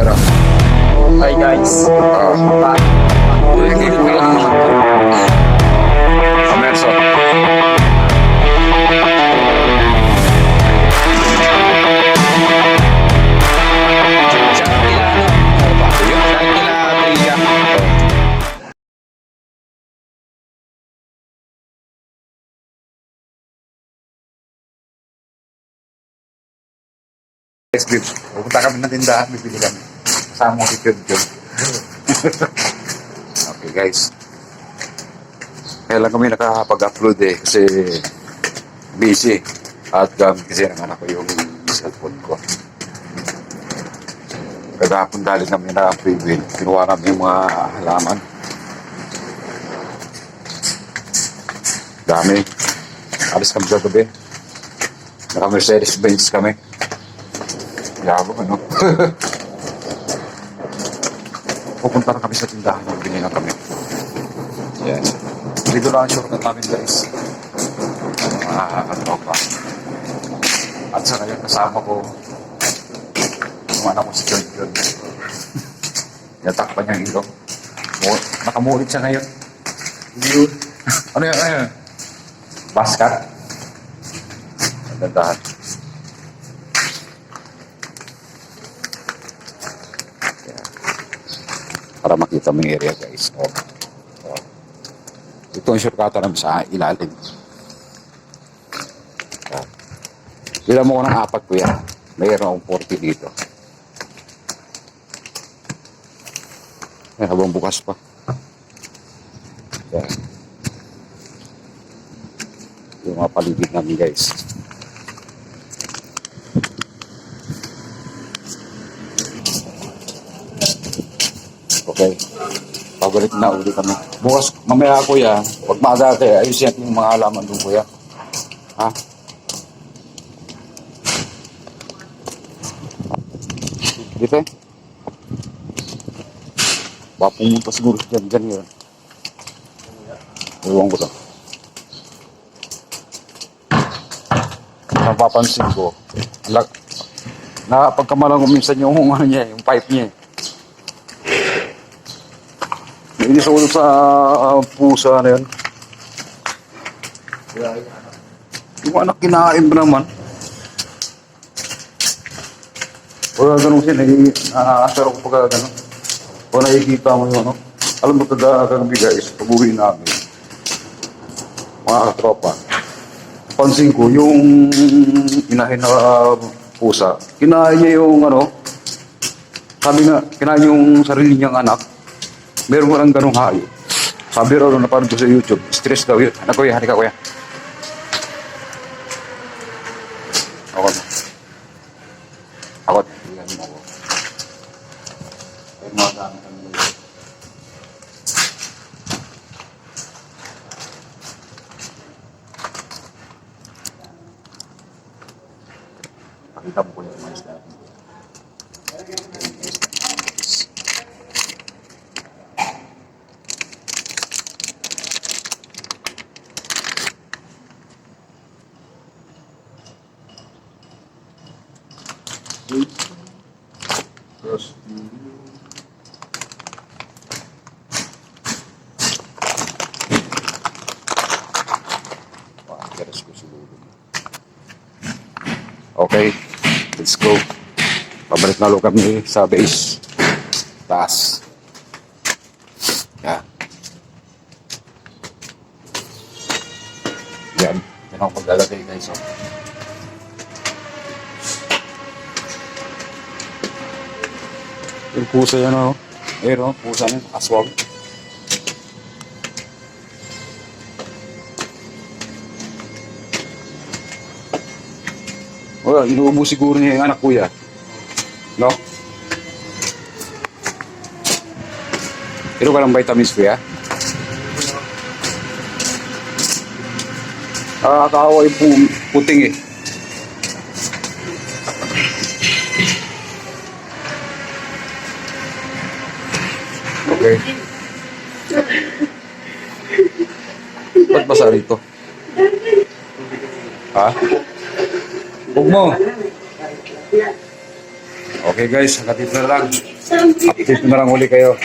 Pero, Hi guys. ah, to. Amerso. Guys, babe, pupunta kami ng tindahan, bibili kami. Kasama si Kyun Kyun. okay, guys. Kaya lang kami nakakapag-upload eh, kasi busy. At gamit kasi ng anak ko yung cellphone ko. Kagahapon dahil kami na freewheel, kinuha kami yung mga halaman. Dami. Alis kami kagabi. Naka-Mercedes-Benz kami. Yabang ano. Pupunta na kami sa tindahan ng binili na kami. Yan. Dito lang ang shortcut namin guys. Mga katropa. At sa ngayon kasama ko yung anak ko si John John. Natakpan niya ang ilong. Mu- Nakamulit siya ngayon. Yun. ano yan? Ano yan? Baskat. Dandahan. Para makita mo yung area guys. Oh. Oh. Ito ang shortcut namin sa ilalim. Oh. Bila mo ko ng apat kuya. Mayroon akong 40 dito. Eh, habang bukas pa. Yan. Yung mga paligid namin guys. Okay. Pabalik na uli kami. Bukas, mamaya kuya, pag maaga kayo, ayusin natin yung mga halaman doon kuya. Ha? Dito eh. Baka pumunta siguro siya dyan yun. Ewan ko lang. Napapansin ko, lag, na pagkamalang minsan yung ano niya, yung pipe niya eh. Ako dun sa ah, pusa na yun. Yung anak kinain ba naman? O ganun siya, nai-asar ako pagka ganun. O nakikita mo yung ano. Alam mo kada kagabi guys, pag uwi namin, mga katropa, pansin ko yung inahin na pusa, kinain niya yung ano, sabi nga, kinain yung sarili niyang anak, meron ko lang ganong hayo. Sabi raw na ko sa YouTube, stress daw yun. Anak kuya, halika kuya. Ako na. Ako. Tingnan mo ako. Ay, mga dami kami dito. Pakita mo ko yung mga isda. Cross Okay, let's go. Pabalik na lo kami sa base. Taas. Yan. Yan. Yan ang paglalagay guys. Oh. Yung pusa yan oh. Ayun oh, pusa yan. Aswang. Wala, inuubo siguro niya yung anak kuya. No? Pero ka ng vitamins kuya? Ah, kahawa yung pu- puting eh. Okay. Ba't basa rito? Ha? Huwag mo. Okay guys, hanggang dito na lang. Update na lang uli kayo.